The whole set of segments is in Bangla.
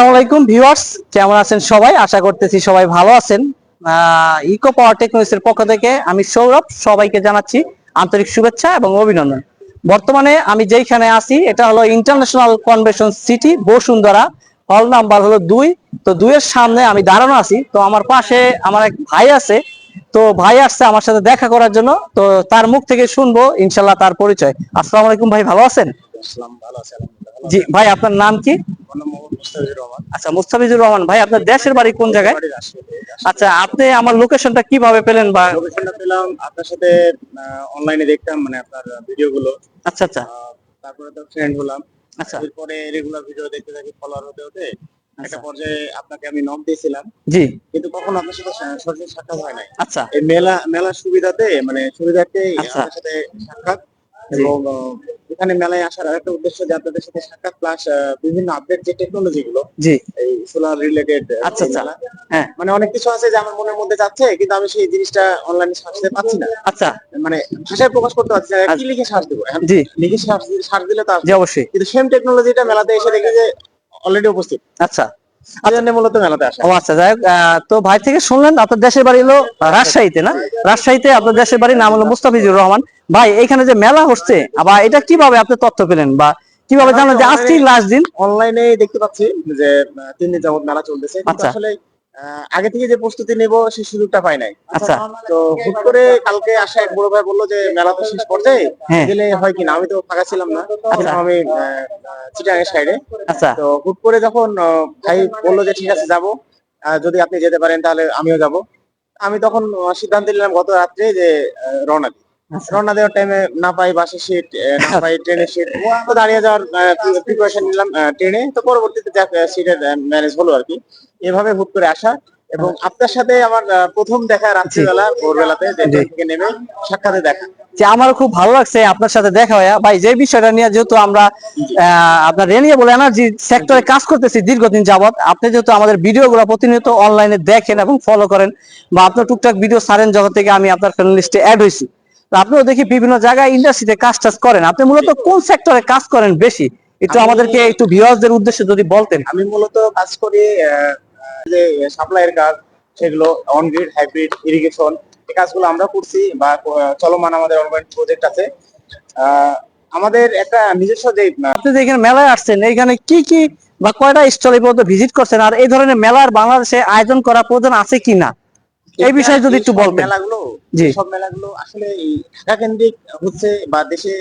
আসসালামু আলাইকুম ভিউয়ার্স, কেমন আছেন সবাই? আশা করতেছি সবাই ভালো আছেন। ইকো পাওয়ার পক্ষ থেকে আমি সৌরভ, সবাইকে জানাচ্ছি আন্তরিক শুভেচ্ছা এবং অভিনন্দন। বর্তমানে আমি যেইখানে আছি, এটা হলো ইন্টারন্যাশনাল কনভেনশন সিটি বসুন্ধরা। হল নাম্বার হলো দুই। তো দুইয়ের সামনে আমি দাঁড়ানো আছি। তো আমার পাশে আমার এক ভাই আছে। তো ভাই আসছে আমার সাথে দেখা করার জন্য। তো তার মুখ থেকে শুনব ইনশাল্লাহ তার পরিচয়। আসসালামু আলাইকুম ভাই, ভালো আছেন? ভালো আছে, আলহামদুলিল্লাহ। ভালো জি ভাই আপনার নাম কি? আচ্ছা মুস্তাফিজুর রহমান ভাই আপনার দেশের বাড়ি কোন জায়গায়? আচ্ছা আপনি আমার লোকেশনটা কীভাবে পেলেন বা লোকেশনটা পেলাম আপনার সাথে অনলাইনে দেখতাম মানে আপনার ভিডিও গুলো আচ্ছা। আচ্ছা তারপরে তো ফ্রেন্ড হলাম। আচ্ছা। এরপরে রেগুলার ভিডিও দেখতে থাকি ফলোয়ার হতে হতে। একটা আচ্ছা। পর্যায়ে আপনাকে আমি নক দিয়েছিলাম। জি। কিন্তু কখনো আপনার সাথে সরাসরি সাক্ষাৎ হয় নাই। আচ্ছা। এই মেলা মেলার সুবিধাতে মানে সুবিধাতে আচ্ছা। আপনার সাথে সাক্ষাৎ। এবং এখানে মেলায় আসার আরেকটা উদ্দেশ্য যে আপনাদের সাথে সাক্ষাৎ প্লাস বিভিন্ন আপডেট যে টেকনোলজি গুলো জি। এই সোলার রিলেটেড আচ্ছা, আচ্ছা। হ্যাঁ। মানে অনেক কিছু আছে যে আমার মনের মধ্যে যাচ্ছে কিন্তু আমি সেই জিনিসটা অনলাইনে সার্চ দিতে পাচ্ছি না। আচ্ছা। মানে ভাষায় প্রকাশ করতে পারছি না কি আচ্ছা। লিখে সার্চ দেবো? জি। লিখে সার্চ সার্চ দিলে তো। জি অবশ্যই। কিন্তু সেম টেকনোলজিটা মেলাতে এসে দেখি যে অলরেডি উপস্থিত। আচ্ছা। এই মূলত মেলাতে আসা। ও আচ্ছা যাই তো ভাই থেকে শুনলেন আপনার দেশের বাড়ি হলো রাজশাহীতে না? রাজশাহীতে আপনার দেশের বাড়ির নাম হলো মুস্তাফিজুর রহমান। ভাই এখানে যে মেলা হচ্ছে আবার এটা কীভাবে আপনি তথ্য পেলেন বা কীভাবে জানলেন যে আজকেই লাস্ট দিন? অনলাইনে দেখতে পাচ্ছি যে তিন দিন যাবত মেলা চলতেছে। কিন্তু আচ্ছা। আসলে আগে থেকে যে প্রস্তুতি নেব সেই সুযোগটা পাই নাই। আচ্ছা। তো হুট করে কালকে আসা এক বড় ভাই বলল যে মেলা তো শেষ পর্যায়ে। গেলে হয় কিনা? আমি তো ফাঁকা ছিলাম না। আচ্ছা। আমি চিটাঙের সাইডে আচ্ছা। তো হুট করে যখন ভাই বলল যে ঠিক আছে যাব। যদি আপনি যেতে পারেন তাহলে আমিও যাব। আমি তখন সিদ্ধান্ত নিলাম গত রাত্রে যে রওনা দিই। রওনা দেওয়ার টাইমে না পাই বাসের সিট না পাই ট্রেনের সিট তো দাঁড়িয়ে যাওয়ার প্রিপারেশন নিলাম ট্রেনে তো পরবর্তীতে সিটের ম্যানেজ হলো আর কি। এভাবে হুট করে আসা। এবং আপনার সাথে আমার প্রথম দেখা রাত্রিবেলা ভোরবেলাতে থেকে নেমে সাক্ষাতে দেখা। যে আমার খুব ভালো লাগছে আপনার সাথে দেখা হয়ে। ভাই যে বিষয়টা নিয়ে যেহেতু আমরা আহ, আপনার রেনিয়েবল এনার্জি সেক্টরে কাজ করতেছি দীর্ঘদিন যাবত আপনি যেহেতু আমাদের ভিডিও গুলো প্রতিনিয়ত অনলাইনে দেখেন এবং ফলো করেন বা আপনার টুকটাক ভিডিও সারেন জগৎ থেকে আমি আপনার ফ্রেন্ড লিস্টে অ্যাড হয়েছি। আপনিও দেখি বিভিন্ন জায়গায় ইন্ডাস্ট্রিতে কাজ টাজ করেন। আপনি মূলত কোন সেক্টরে কাজ করেন বেশি? একটু আমাদেরকে একটু ভিউয়ার্সদের উদ্দেশ্যে যদি বলতেন। আমি মূলত কাজ করি যে সাপ্লাইয়ের কাজ সেগুলো অন গ্রিড হাইব্রিড ইরিগেশন এই কাজগুলো আমরা করছি বা চলমান আমাদের অনগোয়িং প্রজেক্ট আছে। আমাদের একটা নিজস্ব যে আপনি যে এখানে মেলায় আসছেন এইখানে কি কি বা কয়টা স্টল এই পর্যন্ত ভিজিট করছেন? আর এই ধরনের মেলার বাংলাদেশে আয়োজন করা প্রয়োজন আছে কিনা? এই বিষয়ে যদি একটু বলতেন। মেলাগুলো জি। সব মেলাগুলো আসলে এই ঢাকা কেন্দ্রিক হচ্ছে বা দেশে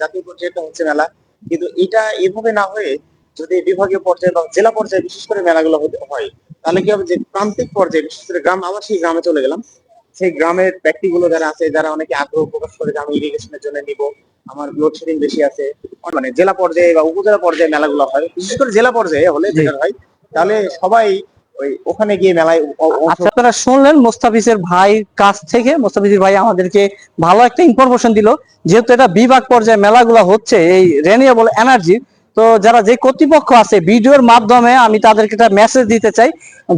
জাতীয় পর্যায়ে একটা হচ্ছে মেলা কিন্তু এটা এভাবে না হয়ে যদি বিভাগীয় পর্যায়ে বা জেলা পর্যায়ে বিশেষ করে মেলাগুলো হতে হয় তাহলে কি হবে যে প্রান্তিক পর্যায়ে বিশেষ করে গ্রাম আবার সেই গ্রামে চলে গেলাম সেই গ্রামের ব্যক্তিগুলো যারা আছে যারা অনেকে আগ্রহ প্রকাশ করে যে আমি ইরিগেশনের জন্য নিব আমার লোডশেডিং বেশি আছে মানে জেলা পর্যায়ে বা উপজেলা পর্যায়ে মেলাগুলো হয় বিশেষ করে জেলা পর্যায়ে হলে যেটা হয় তাহলে সবাই ওই ওখানে গিয়ে মেলায় আচ্ছা আপনারা শুনলেন মোস্তাফিজের ভাই কাছ থেকে, মোস্তাফিজের ভাই আমাদেরকে ভালো একটা ইনফরমেশন দিল। যেহেতু এটা বিভাগ পর্যায়ে মেলাগুলো হচ্ছে, এই রেনিয়েবল এনার্জি তো যারা যে কর্তৃপক্ষ আছে, ভিডিওর মাধ্যমে আমি তাদেরকে একটা মেসেজ দিতে চাই।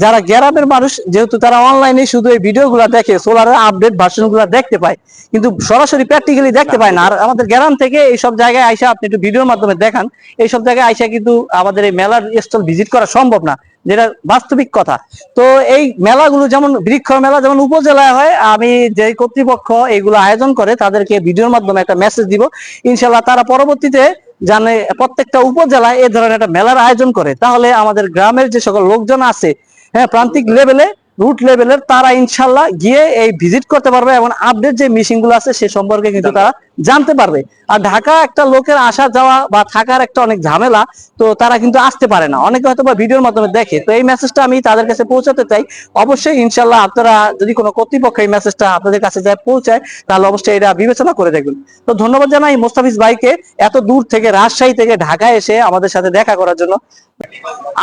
যারা গ্রামের মানুষ, যেহেতু তারা অনলাইনে শুধু এই ভিডিওগুলো দেখে সোলারের আপডেট ভার্সনগুলো দেখতে পায়, কিন্তু সরাসরি প্র্যাকটিক্যালি দেখতে পায় না। আর আমাদের গ্রাম থেকে এইসব জায়গায় আইসা আপনি একটু ভিডিওর মাধ্যমে দেখান। এইসব জায়গায় আইসা কিন্তু আমাদের এই মেলার স্টল ভিজিট করা সম্ভব না, যেটা বাস্তবিক কথা। তো এই মেলাগুলো যেমন বৃক্ষ মেলা যেমন উপজেলায় হয়, আমি যে কর্তৃপক্ষ এগুলো আয়োজন করে তাদেরকে ভিডিওর মাধ্যমে একটা মেসেজ দিব। ইনশাল্লাহ তারা পরবর্তীতে জানে প্রত্যেকটা উপজেলায় এ ধরনের একটা মেলার আয়োজন করে। তাহলে আমাদের গ্রামের যে সকল লোকজন আছে হ্যাঁ প্রান্তিক লেভেলে রুট লেভেলের তারা ইনশাল্লাহ গিয়ে এই ভিজিট করতে পারবে এবং আপডেট যে মিশিংগুলো আছে সে সম্পর্কে কিন্তু তারা জানতে পারবে। আর ঢাকা একটা লোকের আসা যাওয়া বা থাকার একটা অনেক ঝামেলা, তো তারা কিন্তু আসতে পারে না। অনেকে হয়তো বা ভিডিওর মাধ্যমে দেখে। তো এই মেসেজটা আমি তাদের কাছে পৌঁছাতে চাই। অবশ্যই ইনশাল্লাহ আপনারা যদি কোনো কর্তৃপক্ষ এই মেসেজটা আপনাদের কাছে যায় পৌঁছায়, তাহলে অবশ্যই এটা বিবেচনা করে দেখবেন। তো ধন্যবাদ জানাই মোস্তাফিজ ভাইকে এত দূর থেকে, রাজশাহী থেকে ঢাকায় এসে আমাদের সাথে দেখা করার জন্য।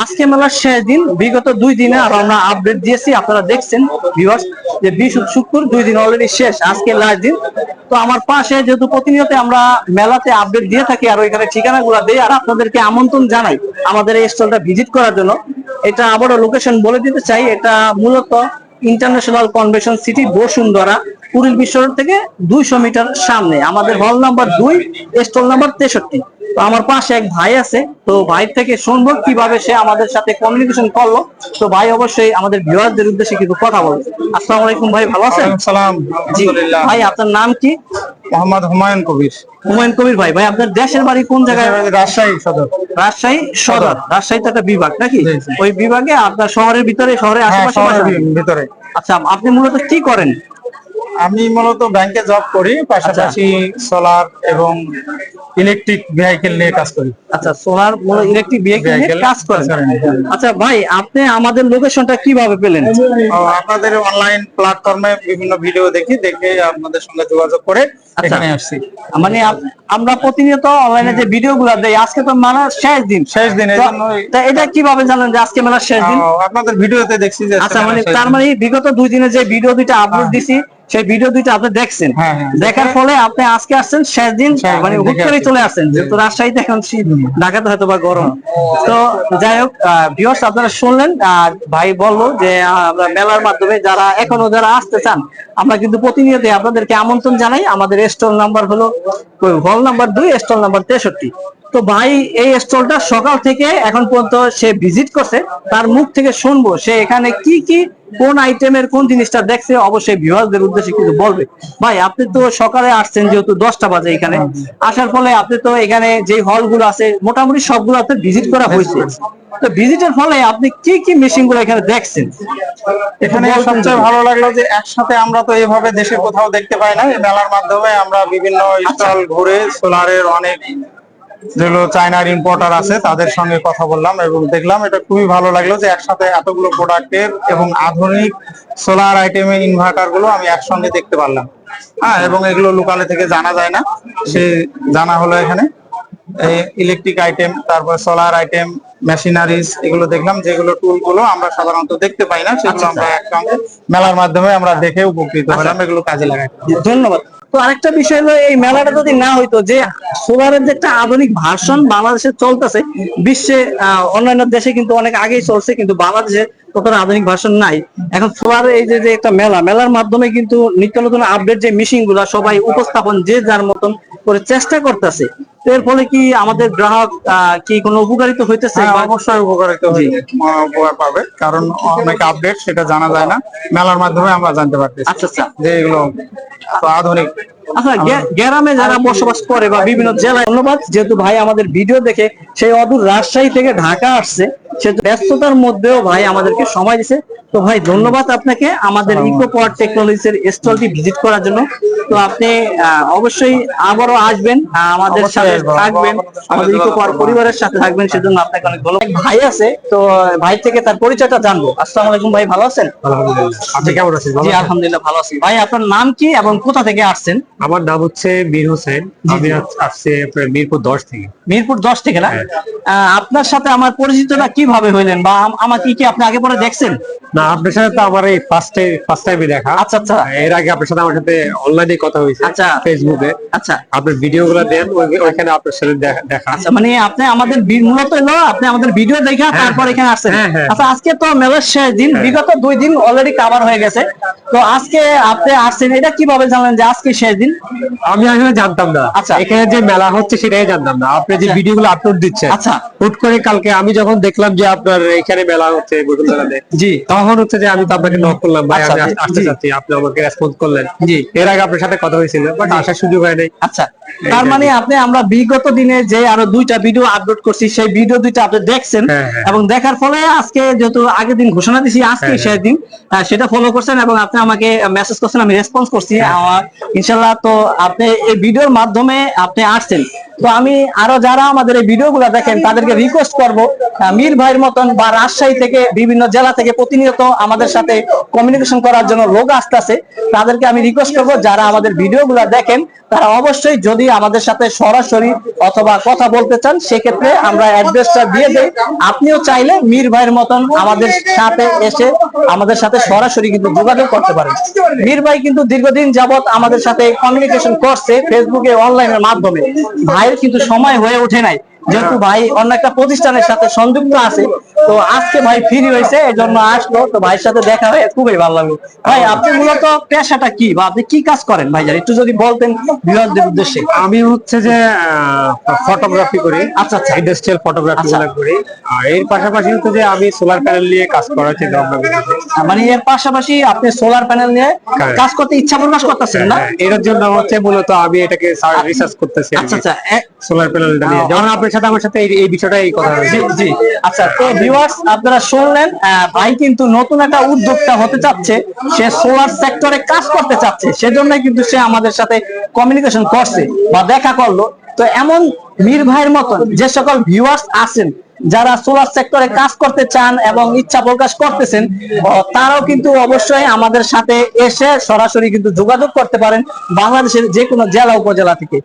আজকে মেলার শেষ দিন, বিগত দুই দিনে আর আমরা আপডেট দিয়েছি। আপনারা দেখছেন ভিউয়ার্স যে বিশ শুক্র দুই দিন অলরেডি শেষ, আজকে লাস্ট দিন। তো আমার পাশে যেহেতু প্রতিনিয়ত আমরা মেলাতে আপডেট দিয়ে থাকি আর ওইখানে ঠিকানাগুলো দেই, আর আপনাদেরকে আমন্ত্রণ জানাই আমাদের এই স্টলটা ভিজিট করার জন্য। এটা আবারও লোকেশন বলে দিতে চাই, এটা মূলত ইন্টারন্যাশনাল কনভেনশন সিটি বসুন্ধরা। পুরীর বিশ্ব থেকে দুইশো মিটার সামনে। আমাদের হল নাম্বার দুই স্টল নাম্বার তেষট্টি। তো আমার পাশে এক ভাই আছে তো ভাই থেকে শুনব কীভাবে সে আমাদের সাথে কমিউনিকেশন করল। তো ভাই অবশ্যই আমাদের ভিউয়ারদের উদ্দেশ্যে কিছু কথা বলবে। আসসালামু আলাইকুম ভাই ভালো আছেন? সালাম জি ভাই আপনার নাম কি? মোহাম্মদ হুমায়ুন কবির। হুমায়ুন কবির ভাই ভাই আপনার দেশের বাড়ি কোন জায়গায়? রাজশাহী সদর। রাজশাহী সদর। রাজশাহী তো একটা বিভাগ নাকি। ওই বিভাগে আপনার শহরের ভিতরে শহরের হ্যাঁ আশেপাশে ভিতরে। আচ্ছা আপনি মূলত কি করেন? আমি মূলত ব্যাংকে জব করি পাশাপাশি সোলার এবং ইলেকট্রিক ভেহিকেল নিয়ে কাজ করি। আচ্ছা সোলার ইলেকট্রিক ভেহিকেল নিয়ে কাজ করেন। আচ্ছা ভাই আপনি আমাদের লোকেশনটা কীভাবে পেলেন? আপনাদের অনলাইন প্ল্যাটফর্মে বিভিন্ন ভিডিও দেখি দেখে আপনাদের সঙ্গে যোগাযোগ করে আচ্ছা। এখানে আসছি। মানে আমরা প্রতিনিয়ত অনলাইনে যে ভিডিও গুলা দেই আজকে তো মেলার শেষ দিন। শেষ দিন তো- তা এটা কীভাবে জানেন যে আজকে মেলার শেষ দিন? আপনাদের ভিডিওতে দেখছি যে আচ্ছা মানে তার মানে বিগত দুই দিনে যে ভিডিও দুইটা আপলোড দিছি সেই ভিডিও দুইটা আপনি দেখছেন। হ্যাঁ, হ্যাঁ। দেখার ফলে আপনি আজকে আসছেন শেষ দিন মানে উত্তরে হুট করে চলে আসছেন। যেহেতু রাজশাহীতে এখন শীত ঢাকাতে হয়তো বা গরম। তো যাই হোক ভিউয়ার্স আপনারা শুনলেন আর ভাই বলল যে আমরা মেলার মাধ্যমে যারা এখনও যারা আসতে চান আমরা কিন্তু প্রতিনিয়ত আপনাদেরকে আমন্ত্রণ জানাই। আমাদের স্টল নাম্বার হলো হল নাম্বার দুই স্টল নাম্বার তেষট্টি। তো ভাই এই স্টলটা সকাল থেকে এখন পর্যন্ত সে ভিজিট করছে। তার মুখ থেকে শুনব সে এখানে কি কি কোন আইটেমের কোন জিনিসটা দেখছে। অবশ্যই ভিউয়ারদের উদ্দেশ্যে কিন্তু বলবে। ভাই আপনি তো সকালে আসছেন যেহেতু দশটা বাজে এখানে। আসার ফলে আপনি তো এখানে যে হলগুলো আছে মোটামুটি সবগুলো আপনি ভিজিট করা হয়েছে। তো ভিজিটের ফলে আপনি কি কি মেশিনগুলো এখানে দেখছেন? এখানে সবচেয়ে ভালো লাগল যে একসাথে আমরা তো এভাবে দেশে কোথাও দেখতে পাই না। মেলার মাধ্যমে আমরা বিভিন্ন স্টল ঘুরে সোলারের অনেক যেগুলো চায়নার ইম্পোর্টার আছে, তাদের সঙ্গে কথা বললাম এবং দেখলাম এটা খুবই ভালো লাগল যে একসাথে এতগুলো প্রোডাক্টের এবং আধুনিক সোলার আইটেমের ইনভার্টারগুলো আমি একসঙ্গে দেখতে পারলাম। হ্যাঁ এবং এগুলো লোকালে থেকে জানা যায় না। সে জানা হলো এখানে। ইলেকট্রিক আইটেম তারপর সোলার আইটেম মেশিনারিজ এগুলো দেখলাম যেগুলো টুলগুলো আমরা সাধারণত দেখতে পাই না সেগুলো আচ্ছা, আমরা একসঙ্গে মেলার মাধ্যমে আমরা দেখে উপকৃত হলাম এগুলো কাজে লাগাই। ধন্যবাদ। তো আরেকটা বিষয় হলো এই মেলাটা যদি না হইতো যে সোলারের যে একটা আধুনিক ভার্সন বাংলাদেশে চলতেছে বিশ্বে অন্যান্য দেশে কিন্তু অনেক আগেই চলছে কিন্তু বাংলাদেশে ততটা আধুনিক ভার্সন নাই। এখন সোলারের এই যে একটা মেলা মেলার মাধ্যমে কিন্তু নিত্য নতুন আপডেট যে মেশিনগুলা সবাই উপস্থাপন যে যার মতন করে চেষ্টা করতেছে এর ফলে কি আমাদের গ্রাহক আহ, কি কোনো উপকারিত হইতেছে? হ্যাঁ, অবশ্যই উপকারিত হইবে উপকার পাবে কারণ অনেক আপডেট সেটা জানা যায় না। মেলার মাধ্যমে আমরা জানতে পারতেছি। আচ্ছা আচ্ছা। যে এগুলো আধুনিক। আচ্ছা গ্রামে যারা বসবাস করে বা বিভিন্ন জেলায় ধন্যবাদ যেহেতু ভাই আমাদের ভিডিও দেখে সেই অদূর রাজশাহী থেকে ঢাকা আসছে সে ব্যস্ততার মধ্যেও ভাই আমাদেরকে সময় দিছে। তো ভাই ধন্যবাদ আপনাকে আমাদের ইকো পাওয়ার টেকনোলজির স্টলটি ভিজিট করার জন্য। তো আপনি অবশ্যই আবারও আসবেন আমাদের সাথে থাকবেন আমাদের ইকো পাওয়ার পরিবারের সাথে থাকবেন সেজন্য আপনাকে অনেক ধন্যবাদ। ভাই আছে তো ভাই থেকে তার পরিচয়টা জানব। আসসালামু আলাইকুম ভাই ভালো আছেন? আলহামদুলিল্লাহ। আপনি কেমন আছেন? জি আলহামদুলিল্লাহ ভালো আছি। ভাই আপনার নাম কি এবং কোথা থেকে আসছেন? আমার নাম হচ্ছে মীর হোসেন। আমি আস- আসছি মিরপুর দশ থেকে। মিরপুর দশ থেকে না? হ্যাঁ। আপনার সাথে আমার পরিচিতটা কীভাবে হইলেন বা আম- আমাকে কি আপনি আগে পরে দেখছেন? না আপনার সাথে তো আমার এই ফার্স্ট ফার্স্ট টাইমে দেখা। আচ্ছা আচ্ছা। এর আগে আপনার সাথে আমার সাথে অনলাইনে কথা হয়েছে আচ্ছা। ফেসবুকে আচ্ছা। আপনার ভিডিও গুলো দেন ওইখানে আপনার সাথে দেখা- দেখা। আচ্ছা মানে আপনি আমাদের মূলত হলো আপনি আমাদের ভিডিও দেখা তারপর এখানে আসছেন। হ্যাঁ, হ্যাঁ। আচ্ছা আজকে তো মেলার শেষ দিন বিগত দুই দিন অলরেডি কভার হয়ে গেছে। তো আজকে আপনি আসছেন এটা কীভাবে জানলেন যে আজকে শেষ দিন? আমি আসলে জানতাম না। আচ্ছা। এখানে যে মেলা হচ্ছে সেটাই জানতাম না। আপনি যে আচ্ছা। ভিডিও গুলো আপলোড দিচ্ছেন আচ্ছা। হুট করে কালকে আমি যখন দেখলাম যে আপনার এখানে মেলা হচ্ছে জি। তখন হচ্ছে যে আমি তো আপনাকে নক করলাম ভাই আচ্ছা, আমি আসতে চাচ্ছি আপনি আমাকে রেসপন্স করলেন। জি। এর আগে আপনার সাথে কথা হয়েছিল বাট আসার সুযোগ হয় নাই। আচ্ছা। তার মানে আপনি আমরা বিগত দিনে যে আরও দুইটা ভিডিও আপলোড করছি সেই ভিডিও দুইটা আপনি দেখছেন হ্যাঁ, হ্যাঁ। এবং দেখার ফলে আজকে যেহেতু আগের দিন ঘোষণা দিছি আজকে হ্যাঁ, শেষ দিন সেটা ফলো করছেন এবং আপনি আমাকে মেসেজ করছেন, আমি রেসপন্স করছি। আমার ইনশাল্লাহ তো আপনি এই ভিডিওর মাধ্যমে আপনি আসছেন তো আমি আরও যারা আমাদের এই ভিডিও গুলা দেখেন, তাদেরকে রিকোয়েস্ট করব মীর ভাইয়ের মতন বা রাজশাহী থেকে বিভিন্ন জেলা থেকে প্রতিনিয়ত আমাদের সাথে কমিউনিকেশন করার জন্য লোক আসতেছে, তাদেরকে আমি রিকোয়েস্ট করব, যারা আমাদের ভিডিও গুলা দেখেন, তারা অবশ্যই যদি আমাদের সাথে সরাসরি অথবা কথা বলতে চান, সেক্ষেত্রে আমরা অ্যাড্রেসটা দিয়ে দেই আপনিও চাইলে মীর ভাইয়ের মতন আমাদের সাথে এসে আমাদের সাথে সরাসরি কিন্তু যোগাযোগ করতে পারেন। মীর ভাই কিন্তু দীর্ঘদিন যাবত আমাদের সাথে কমিউনিকেশন করছে ফেসবুকে অনলাইনের মাধ্যমে। ভাইয়ের কিন্তু সময় হয়ে ওঠে নাই। যেহেতু ভাই অন্য একটা প্রতিষ্ঠানের সাথে সংযুক্ত আছে তো আজকে ভাই ফ্রি হয়েছে এই জন্য আসলো। তো ভাইয়ের সাথে দেখা হয়ে খুবই ভালো লাগল। ভাই আপনি মূলত পেশাটা কি বা আপনি কি কাজ করেন ভাই একটু যদি বলতেন বিভাগদের উদ্দেশ্যে। আমি হচ্ছে যে ফটোগ্রাফি করি আচ্ছা, আচ্ছা। ইন্ডাস্ট্রিয়াল ফটোগ্রাফি আচ্ছা। করি। আর এর পাশাপাশি হচ্ছে যে আমি সোলার প্যানেল নিয়ে কাজ করার চিন্তা ভাবনা মানে এর পাশাপাশি আপনি সোলার প্যানেল নিয়ে হ্যাঁ। কাজ করতে ইচ্ছা প্রকাশ করতেছেন না? হ্যাঁ, এর জন্য হচ্ছে মূলত আমি এটাকে রিসার্চ করতেছি আচ্ছা আচ্ছা। সোলার প্যানেলটা নিয়ে। যখন আপনার সাথে আমার সাথে এই- কথা জি জি। আচ্ছা তো ভিউয়ার্স আপনারা শুনলেন ভাই কিন্তু নতুন একটা উদ্যোক্তা হতে চাচ্ছে। সে সোলার সেক্টরে কাজ করতে চাচ্ছে। সেজন্য কিন্তু সে আমাদের সাথে কমিউনিকেশন করছে বা দেখা করল। তো এমন মীর ভাইয়ের মতন যে সকল ভিউয়ার্স আছেন, যারা সোলার সেক্টরে কাজ করতে চান এবং ইচ্ছা প্রকাশ করতেছেন তারাও কিন্তু অবশ্যই আমাদের সাথে এসে সরাসরি কিন্তু যোগাযোগ করতে পারেন বাংলাদেশের যে কোনো জেলা, উপজেলা থেকে।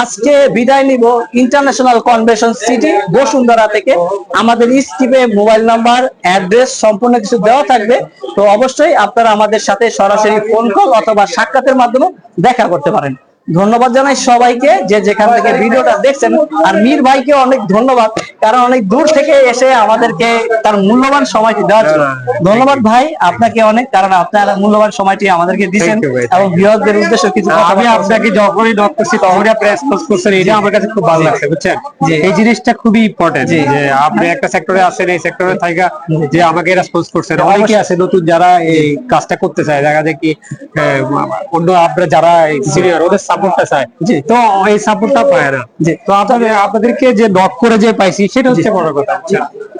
আজকে বিদায় নিব ইন্টারন্যাশনাল কনভেনশন সিটি বসুন্ধরা থেকে। আমাদের স্ক্রিপে মোবাইল নাম্বার, অ্যাড্রেস সম্পূর্ণ কিছু দেওয়া থাকবে। তো অবশ্যই আপনারা আমাদের সাথে সরাসরি ফোন কল অথবা সাক্ষাতের মাধ্যমে দেখা করতে পারেন। ধন্যবাদ জানাই সবাইকে যে যেখান থেকে ভিডিওটা দেখছেন। আর মীর ভাইকে অনেক ধন্যবাদ কারণ অনেক দূর থেকে এসে আমাদেরকে তার মূল্যবান সময়টি দেওয়ার জন্য। ধন্যবাদ ভাই আপনাকে অনেক কারণ আপনার মূল্যবান সময়টি আমাদেরকে দিচ্ছেন এবং বৃহৎদের উদ্দেশ্য কিছু আমি আপনাকে যখনই নক করছি তখনই আপনি রেসপন্স করছেন এটা আমার কাছে খুব ভালো লাগছে বুঝছেন। এই জিনিসটা খুবই ইম্পর্টেন্ট যে আপনি একটা সেক্টরে আছেন এই সেক্টরে থাকা যে আমাকে রেসপন্স করছেন। অনেকে আছে নতুন যারা এই কাজটা করতে চায় দেখা যায় কি অন্য আপনারা যারা সিনিয়র ওদের সাপোর্টটা চায়। জি। তো এই সাপোর্টটা পায় না। জি। তো আপনাদের আপনাদেরকে যে নক করে যে পাইছি সেটা হচ্ছে বড় কথা।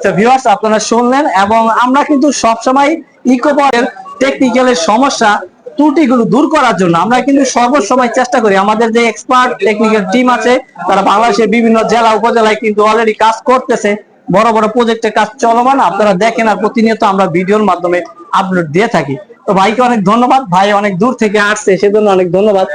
তো ভিউয়ার্স আপনারা শুনলেন এবং আমরা কিন্তু সবসময় ইকোপারের টেকনিক্যালের সমস্যা ত্রুটিগুলো দূর করার জন্য আমরা কিন্তু সর্বসময় চেষ্টা করি। আমাদের যে এক্সপার্ট টেকনিক্যাল টিম আছে তারা বাংলাদেশের বিভিন্ন জেলা উপজেলায় কিন্তু অলরেডি কাজ করতেছে। বড় বড় প্রজেক্টের কাজ চলমান। আপনারা দেখেন আর প্রতিনিয়ত আমরা ভিডিওর মাধ্যমে আপলোড দিয়ে থাকি। তো ভাইকে অনেক ধন্যবাদ। ভাই অনেক দূর থেকে আসছে সেজন্য অনেক ধন্যবাদ।